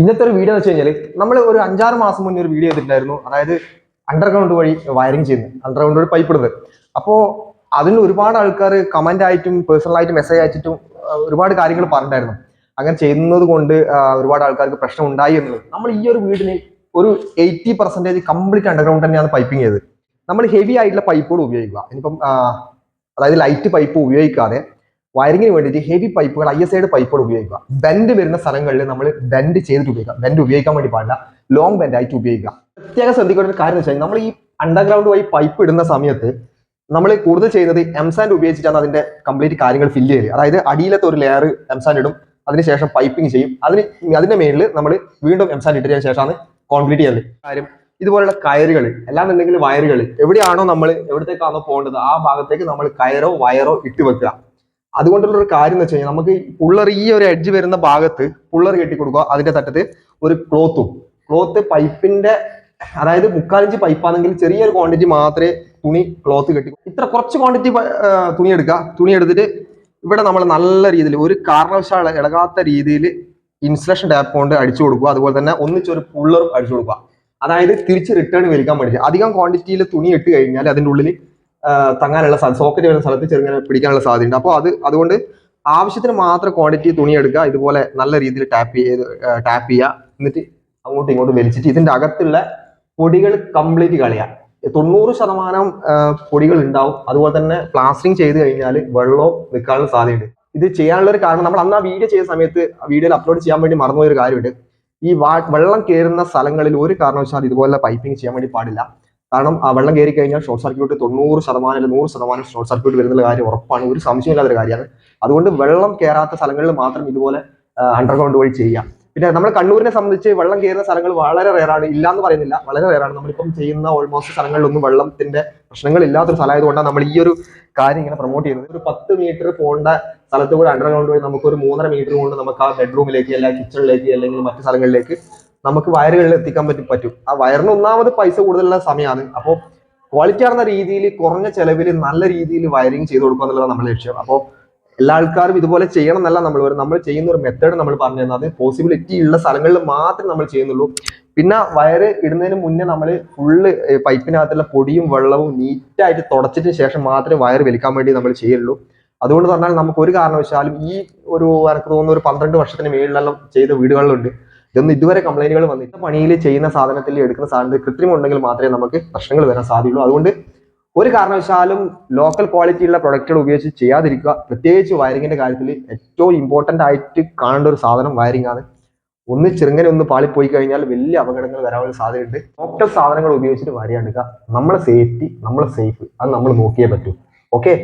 ഇന്നത്തെ ഒരു വീഡിയോ എന്ന് വെച്ച് കഴിഞ്ഞാൽ നമ്മൾ ഒരു അഞ്ചാറ് മാസം മുന്നേ ഒരു വീഡിയോ ചെയ്തിട്ടുണ്ടായിരുന്നു. അതായത് അണ്ടർഗ്രൗണ്ട് വഴി വയറിംഗ് ചെയ്യുന്നത്. അണ്ടർഗ്രൗണ്ട് വഴി പൈപ്പ് ഇടുന്നത്. അപ്പോൾ അതിന് ഒരുപാട് ആൾക്കാർ കമന്റ് ആയിട്ടും പേഴ്സണൽ ആയിട്ട് മെസ്സേജ് അയച്ചിട്ടും ഒരുപാട് കാര്യങ്ങൾ പറഞ്ഞിട്ടുണ്ടായിരുന്നു. അങ്ങനെ ചെയ്യുന്നത് കൊണ്ട് ഒരുപാട് ആൾക്കാർക്ക് പ്രശ്നം ഉണ്ടായി എന്നുള്ളത്. നമ്മൾ ഈ ഒരു വീടിന് ഒരു എയ്റ്റി പെർസെന്റേജ് കംപ്ലീറ്റ് അണ്ടർഗ്രൗണ്ട് തന്നെയാണ് പൈപ്പിംഗ് ചെയ്തത്. നമ്മൾ ഹെവി ആയിട്ടുള്ള പൈപ്പുകൾ ഉപയോഗിക്കുക. ഇനിയിപ്പം അതായത് ലൈറ്റ് പൈപ്പ് ഉപയോഗിക്കാതെ വയറിങ്ങിന് വേണ്ടിയിട്ട് ഹെവി പൈപ്പുകൾ ഐ എസ് ഐഡ് പൈപ്പുകൾ ഉപയോഗിക്കുക. ബെൻഡ് വരുന്ന സ്ഥലങ്ങളിൽ നമ്മൾ ബെൻഡ് ചെയ്തിട്ട് ഉപയോഗിക്കുക. ബെൻഡ് ഉപയോഗിക്കാൻ വേണ്ടി പാടില്ല. ലോങ് ബെൻഡ് ആയിട്ട് ഉപയോഗിക്കുക. പ്രത്യേകം ശ്രദ്ധിക്കേണ്ട ഒരു കാര്യം വെച്ചാൽ നമ്മൾ ഈ അണ്ടർഗ്രൗണ്ട് വഴി പൈപ്പ് ഇടുന്ന സമയത്ത് നമ്മൾ കൂടുതൽ ചെയ്യുന്നത് എംസാൻഡ് ഉപയോഗിച്ചിട്ടാണ് അതിന്റെ കംപ്ലീറ്റ് കാര്യങ്ങൾ ഫില്ല് ചെയ്യുക അതായത് അടിയിലത്തെ ഒരു ലെയർ എംസാൻഡ് ഇടും. അതിനുശേഷം പൈപ്പിംഗ് ചെയ്യും. അതിന് അതിന്റെ മേളിൽ നമ്മൾ വീണ്ടും എംസാൻഡ് ഇട്ടതിന് ശേഷമാണ് കോൺക്രീറ്റ് ചെയ്യുന്നത് കാര്യം ഇതുപോലുള്ള കയറുകൾ അല്ലാന്നുണ്ടെങ്കിൽ വയറുകൾ എവിടെയാണോ നമ്മൾ എവിടത്തേക്കാണോ പോകേണ്ടത് ആ ഭാഗത്തേക്ക് നമ്മൾ കയറോ വയറോ ഇട്ട് വെക്കുക. അതുകൊണ്ടുള്ള ഒരു കാര്യം എന്ന് വെച്ച് കഴിഞ്ഞാൽ നമുക്ക് പുള്ളർ ഈ ഒരു എഡ്ജ് വരുന്ന ഭാഗത്ത് പുള്ളർ കെട്ടി കൊടുക്കുക. അതിന്റെ തട്ടത്ത് ഒരു ക്ലോത്തും ക്ലോത്ത് പൈപ്പിന്റെ അതായത് മുക്കാലിഞ്ച് പൈപ്പാണെങ്കിൽ ചെറിയൊരു ക്വാണ്ടിറ്റി മാത്രമേ തുണി ക്ലോത്ത് കെട്ടി ഇത്ര കുറച്ച് ക്വാണ്ടിറ്റി തുണി എടുക്കുക. തുണി എടുത്തിട്ട് ഇവിടെ നമ്മൾ നല്ല രീതിയിൽ ഒരു കാരണവശാല ഇളകാത്ത രീതിയിൽ ഇൻസുലേഷൻ ടാപ്പ് കൊണ്ട് അടിച്ചു കൊടുക്കുക. അതുപോലെ തന്നെ ഒന്നിച്ചൊരു പുള്ളറും അടിച്ചു കൊടുക്കുക. അതായത് തിരിച്ച് റിട്ടേൺ വലിക്കാൻ വേണ്ടി അധികം ക്വാണ്ടിറ്റിയിൽ തുണി ഇട്ട് കഴിഞ്ഞാൽ അതിന്റെ ഉള്ളിൽ തങ്ങാനുള്ള സ്ഥലം സോക്കറ്റ് വരുന്ന സ്ഥലത്ത് ചെറുങ്ങനെ പിടിക്കാനുള്ള സാധ്യതയുണ്ട്. അപ്പോൾ അത് അതുകൊണ്ട് ആവശ്യത്തിന് മാത്രം ക്വാണ്ടിറ്റി തുണി എടുക്കുക ഇതുപോലെ നല്ല രീതിയിൽ ടാപ്പ് ചെയ്ത് ടാപ്പ് ചെയ്യുക എന്നിട്ട് അങ്ങോട്ടും ഇങ്ങോട്ടും വലിച്ചിട്ട് ഇതിന്റെ അകത്തുള്ള പൊടികൾ കംപ്ലീറ്റ് കളയുക. തൊണ്ണൂറ് ശതമാനം പൊടികൾ ഉണ്ടാവും. അതുപോലെ തന്നെ പ്ലാസ്റ്ററിങ് ചെയ്ത് കഴിഞ്ഞാൽ വെള്ളവും നിൽക്കാനുള്ള സാധ്യതയുണ്ട്. ഇത് ചെയ്യാനുള്ള ഒരു കാരണം നമ്മൾ അന്ന് ആ വീഡിയോ ചെയ്ത സമയത്ത് വീഡിയോയിൽ അപ്ലോഡ് ചെയ്യാൻ വേണ്ടി മറന്നുപോയ ഒരു കാര്യമുണ്ട്. ഈ വെള്ളം കയറുന്ന സ്ഥലങ്ങളിൽ ഒരു കാരണവശാലും ഇതുപോലെ പൈപ്പിംഗ് ചെയ്യാൻ വേണ്ടി പാടില്ല. കാരണം ആ വെള്ളം കയറി കഴിഞ്ഞാൽ ഷോർട്ട് സർക്യൂട്ട് തൊണ്ണൂറ് ശതമാനം അല്ലെങ്കിൽ നൂറ് ശതമാനം ഷോർട്ട് സർക്യൂട്ട് വരുന്ന കാര്യം ഉറപ്പാണ്. ഒരു സംശയമില്ലാത്ത ഒരു കാര്യമാണ്. അതുകൊണ്ട് വെള്ളം കയറാത്ത സ്ഥലങ്ങളിൽ മാത്രം ഇതുപോലെ അണ്ടർഗ്രൗണ്ട് വഴി ചെയ്യാം പിന്നെ നമ്മൾ കണ്ണൂരിനെ സംബന്ധിച്ച് വെള്ളം കയറുന്ന സ്ഥലങ്ങൾ വളരെ റേറാണ് ഇല്ല എന്ന് പറയുന്നില്ല. വളരെ റേറാണ് നമ്മളിപ്പം ചെയ്യുന്ന ഓൾമോസ്റ്റ് സ്ഥലങ്ങളിലൊന്നും വെള്ളത്തിന്റെ പ്രശ്നങ്ങൾ ഇല്ലാത്തൊരു സ്ഥലമായതുകൊണ്ടാണ് നമ്മൾ ഈ ഒരു കാര്യം ഇങ്ങനെ പ്രൊമോട്ട് ചെയ്യുന്നത്. ഒരു പത്ത് മീറ്റർ പോകേണ്ട സ്ഥലത്ത് കൂടെ അണ്ടർഗ്രൗണ്ട് വഴി നമുക്ക് ഒരു മൂന്നര മീറ്റർ കൊണ്ട് നമുക്ക് ആ ബെഡ്റൂമിലേക്ക് അല്ലെങ്കിൽ കിച്ചണിലേക്ക് അല്ലെങ്കിൽ മറ്റു സ്ഥലങ്ങളിലേക്ക് നമുക്ക് വയറുകളിൽ എത്തിക്കാൻ പറ്റും പറ്റും. ആ വയറിന് ഒന്നാമത് പൈസ കൂടുതലുള്ള സമയമാണ്. അപ്പോൾ ക്വാളിറ്റി ആർന്ന രീതിയിൽ കുറഞ്ഞ ചെലവിൽ നല്ല രീതിയിൽ വയറിങ് ചെയ്ത് കൊടുക്കുക എന്നുള്ളതാണ് നമ്മുടെ ലക്ഷ്യം. അപ്പോൾ എല്ലാ ആൾക്കാരും ഇതുപോലെ ചെയ്യണം എന്നല്ല നമ്മൾ വരും നമ്മൾ ചെയ്യുന്ന ഒരു മെത്തേഡ് നമ്മൾ പറഞ്ഞു തന്നത് പോസിബിലിറ്റി ഉള്ള സ്ഥലങ്ങളിൽ മാത്രമേ നമ്മൾ ചെയ്യുന്നുള്ളൂ. പിന്നെ വയറ് ഇടുന്നതിന് മുന്നേ നമ്മൾ ഫുള്ള് പൈപ്പിനകത്തുള്ള പൊടിയും വെള്ളവും നീറ്റായിട്ട് തുടച്ചിട്ട് ശേഷം മാത്രമേ വയർ വലിക്കാൻ വേണ്ടി നമ്മൾ ചെയ്യുള്ളൂ. അതുകൊണ്ട് പറഞ്ഞാൽ നമുക്ക് ഒരു കാരണവശാലും ഈ ഒരു എനിക്ക് തോന്നുന്ന ഒരു പന്ത്രണ്ട് വർഷത്തിന് മേളിലെല്ലാം ചെയ്ത വീടുകളിലുണ്ട്. ഇതൊന്നും ഇതുവരെ കംപ്ലൈന്റുകൾ വന്നിട്ട് പണിയിൽ ചെയ്യുന്ന സാധനത്തിൽ എടുക്കുന്ന സാധനത്തിൽ കൃത്രിമം ഉണ്ടെങ്കിൽ മാത്രമേ നമുക്ക് പ്രശ്നങ്ങൾ വരാൻ സാധ്യതയുള്ളൂ. അതുകൊണ്ട് ഒരു കാരണവശാലും ലോക്കൽ ക്വാളിറ്റി ഉള്ള പ്രൊഡക്റ്റുകൾ ഉപയോഗിച്ച് ചെയ്യാതിരിക്കുക. പ്രത്യേകിച്ച് വയറിങ്ങിന്റെ കാര്യത്തിൽ ഏറ്റവും ഇമ്പോർട്ടന്റ് ആയിട്ട് കാണേണ്ട ഒരു സാധനം വയറിംഗ് ആണ്. ഒന്ന് ചെറുങ്ങനെ ഒന്ന് പാളിപ്പോയി കഴിഞ്ഞാൽ വലിയ അപകടങ്ങൾ വരാനുള്ള സാധ്യതയുണ്ട്. ലോക്കൽ സാധനങ്ങൾ ഉപയോഗിച്ചിട്ട് വയറിയാണ്ടിക്കുക നമ്മളെ സേഫ്റ്റി നമ്മളെ സേഫ് അത് നമ്മൾ നോക്കിയേ പറ്റൂ. ഓക്കെ